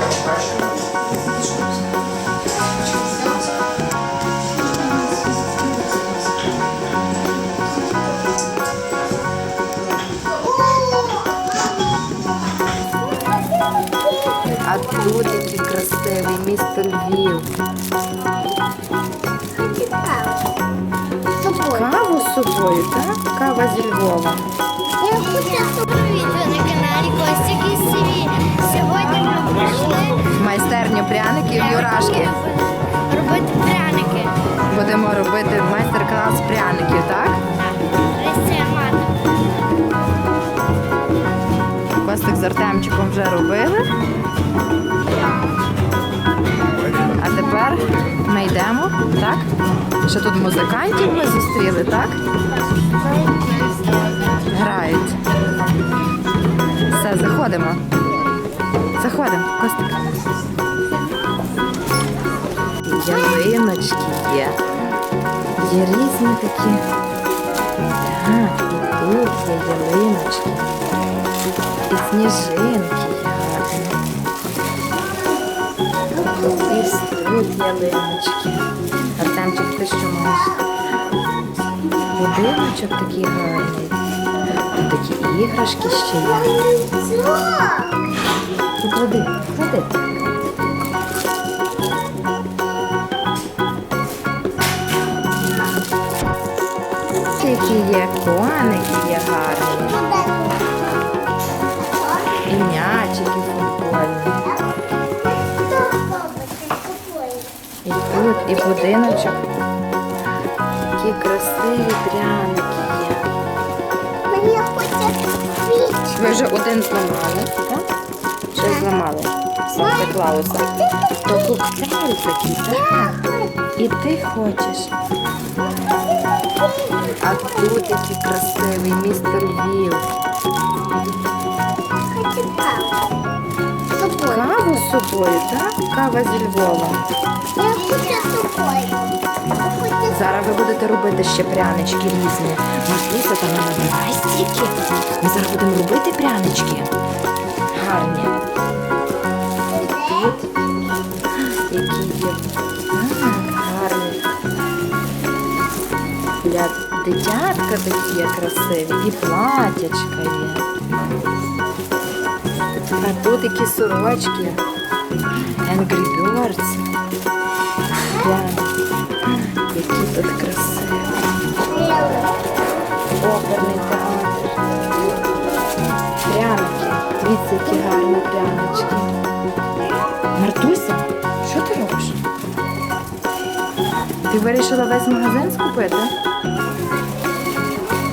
А тут який красивий місто Львів. Каву з собою, так? Кава зі Львова. Я хочу Привіт, ви на каналі Костя Пряників робити пряники. Будемо робити майстер-клас пряників, так? Мати. Костик з Артемчиком вже робили. А тепер ми йдемо, так? Ще тут музикантів ми зустріли, так? Грають. Все, заходимо. Заходимо, Костик. Ялиночки є. Є різні такі. Так, і тут є ялиночки. І сніжинки гарні. І тут ялиночки. Артемчик, ти що маєш? Будиночок такий гарний. Тут такі іграшки ще є. Поклади, клади. Які є коники, є гарні. І м'ячики футбольні. І тут, і будиночок. Такі красиві пряники є. Мені хочеться. Ви вже один зламали, так? Чи зламали? Все заклалося. То коктейль такий, так? І ти хочеш. А тут який красивий Львів. Хочу каву. З собою, так? Кава зі Львова. Я хочу собою. Зараз ви будете робити ще прянички різні. Масліса, там не набирай стільки. Ми зараз будемо робити прянички. Гарні. Дитятка такі красиві. І платячка є. А тут які сорочки. Angry Birds. Глянь. Які тут красиві. Оперний театр. Пряники. Дивіться, які гарні прянички. Мартуся, що ти робиш? Ти вирішила весь магазин скупити?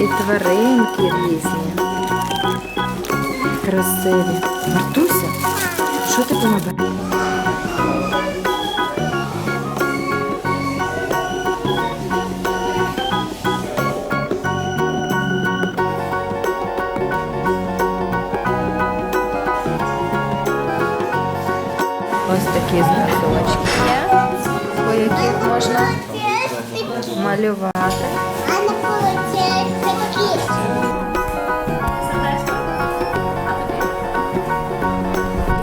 І тваринки різні. Красиві. Мартуся, що ти понабираєш? Ось такі знакочки по яких можна малювати.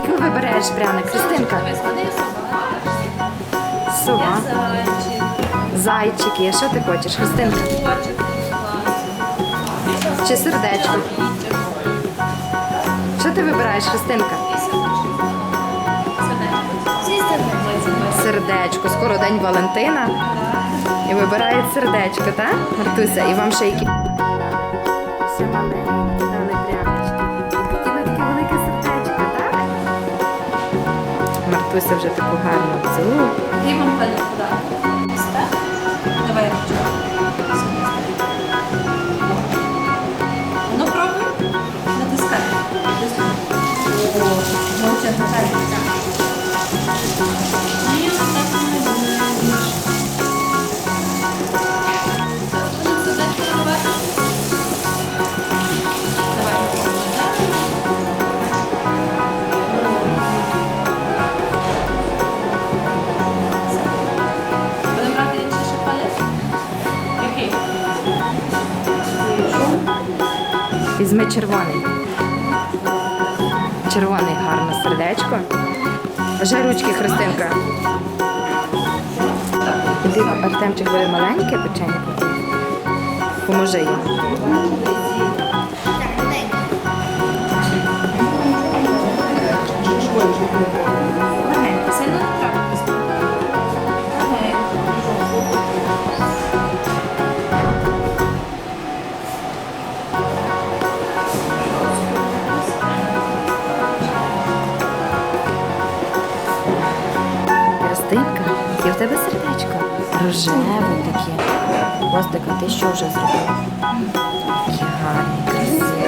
Яку вибираєш пряник, Христинка? Сова. Зайчик. Що ти хочеш, Христинка? Чи сердечко? Що ти вибираєш, Христинка? Сердечко. Скоро день Валентина. І вибирають сердечко, так? Мартуся, і вам ще які. Мартуся вже таку гарну цілу. Ти пане подати. Давай я Ну червоний. Червоний гарне сердечко. Бажай ручки, Христинка. Іди, Артемчик бере маленьке печення. Поможи. Так, дай. Сильно не треба. Христинка, яке в тебе сердечко? Рожеве таке. Костика, ти що вже зробив? Такі гарні, красиві.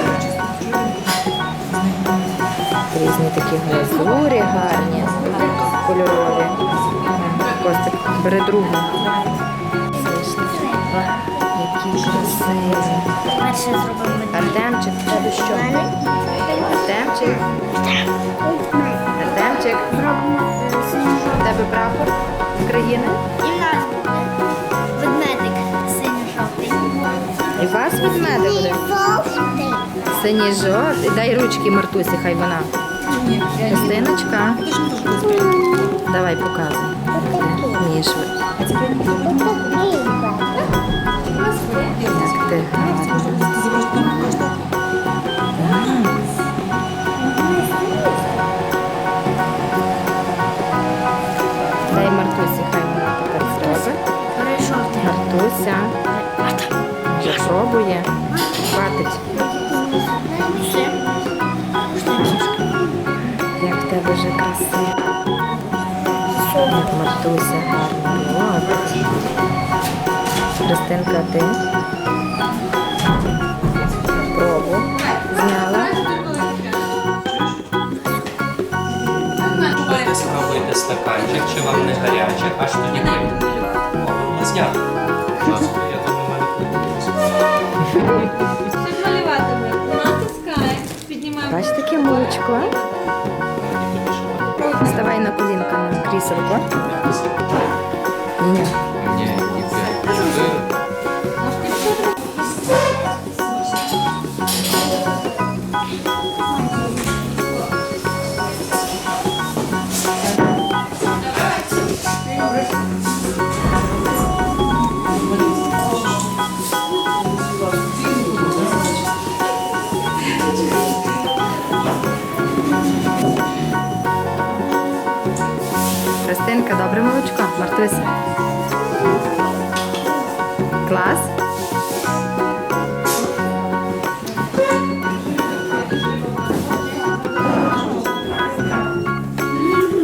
Різні такі глазурі гарні, кольорові. Костик, бери другу. Які красиві. Перше зробимо Артемчик, в тебе що? Артемчик, Артемчик, прапор України? І в нас буде ведмедик синьо-жовтий. І у вас ведмедик буде? Жовтий. Синій жовтий. Дай ручки Мартусі, хай вона. Христиночка. Давай показуй. Як ти гарна. Мартуся гарно робить. Христинка, ти пробу зняла. Будете спробуйте стаканчик, чи вам не гаряче, аж добре молочко. Мартуся. Клас.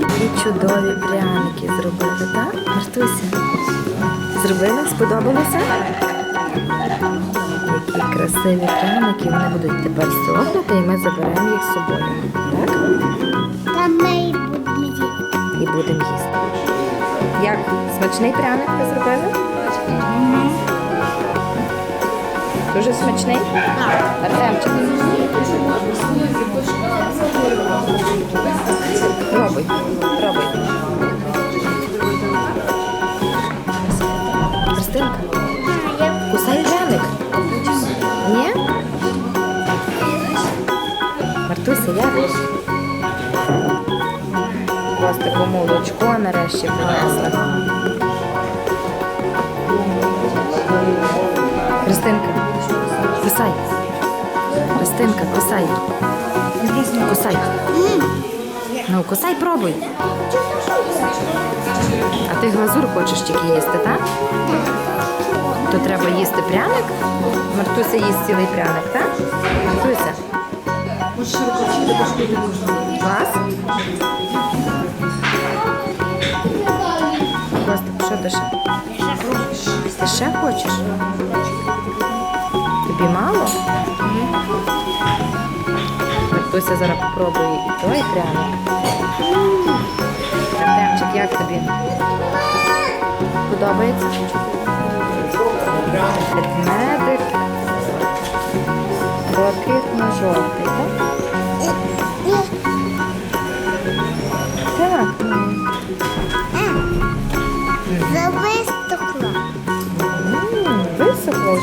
Які чудові пряники зробили, так? Мартуся? Зробили? Сподобалося? Які красиві пряники, вони будуть тепер сохнути і ми заберемо їх з собою. Так? Там неї буде їсти. і будемо їсти. Як смачний пряник ви зробили? Дуже смачний? Артемчик. Пробуй, пробуй. Христинка, кусай пряник. Ні? Мартуся, як? Ось таке молочко нарешті принесла. Христинка, кусай. Христинка, кусай. Кусай. Ну, кусай, пробуй. А ти глазур хочеш тільки їсти, так? То треба їсти пряник. Мартуся їсть цілий пряник, так? Мартуся. Клас? Костик, що ти ще? Ще хочеш? Тобі мало? Мартуся зараз попробує і той пряник. Артемчик, як тобі? Подобається? Ведмедик. Блакитно-жовтий, так? Так.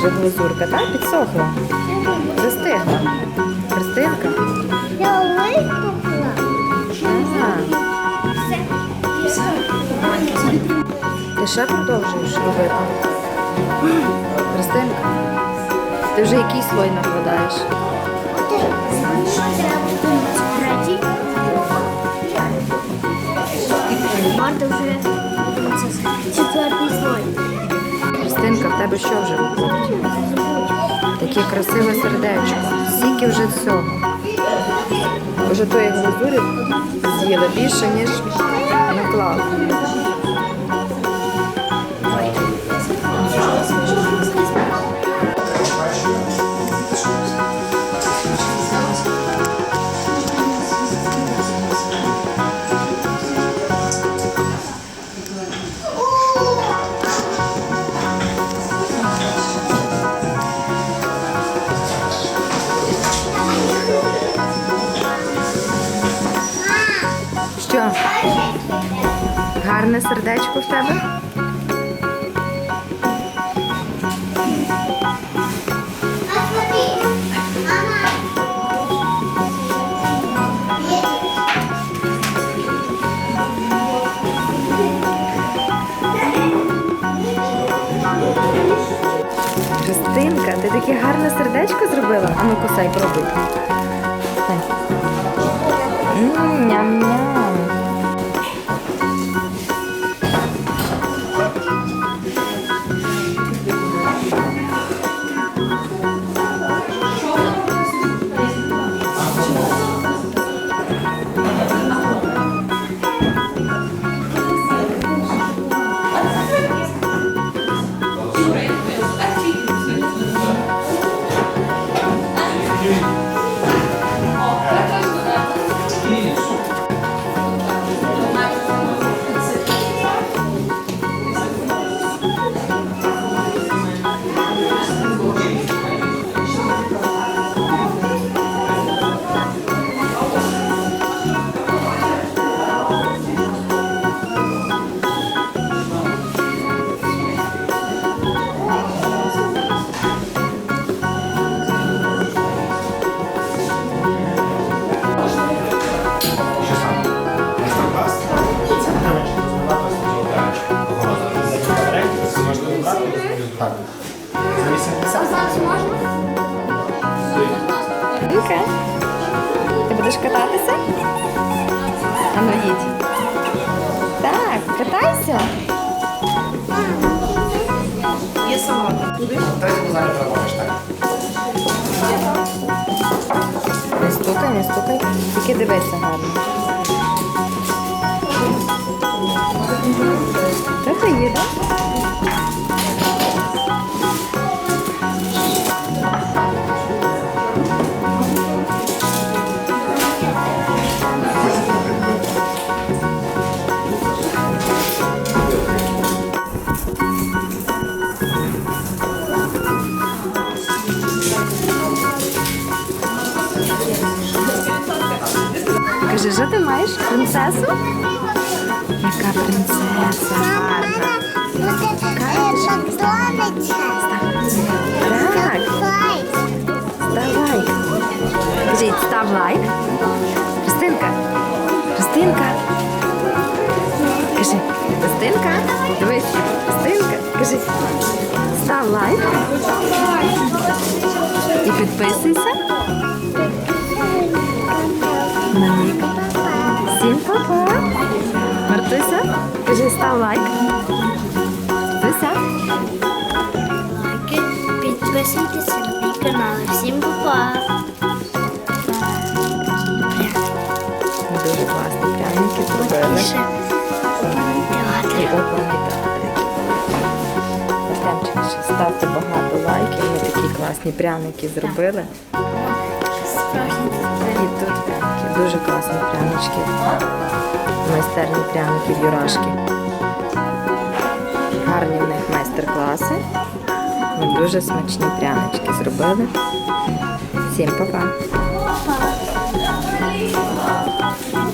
вже глазурка, так? Підсохла? Застигла. Христинка? Я випухла. Ти ще продовжуєш робити? Христинка, ти вже який слой накладаєш? Марта вже четвертий слой. Христинка, в тебе що вже? Таке красиве сердечко. Скільки вже цього. Вже тої глазурі з'їла більше, ніж наклала. Христинка, ти таке гарне сердечко зробила? А ну кусай, пробуй. Ням-ням. Окей. Ти будеш кататися? А ну їдь. Так, катайся. Є так. Не стукай, не стукай. Тільки дивися гарно. Кажи, що ти маєш? Принцесу? Яка принцеса? Гарна. Так, давай. Кажіть, став лайк. Христинка. Христинка. Кажи, Христинка. Дивись, Христинка. Кажи, став лайк. І підписуйся. На мій канал. Всім па-па. Мартуся, кажи, став лайк. Мартуся. Лайки, підписуйтесь на мій канал. Всім па-па! Дуже класні пряники зробили. Класні пряники зробили. І тут пряники. Дуже класні прянички. Майстерні пряники Юрашки. Гарні в них майстер-класи. Дуже смачні прянички зробили. Всім па-па! па.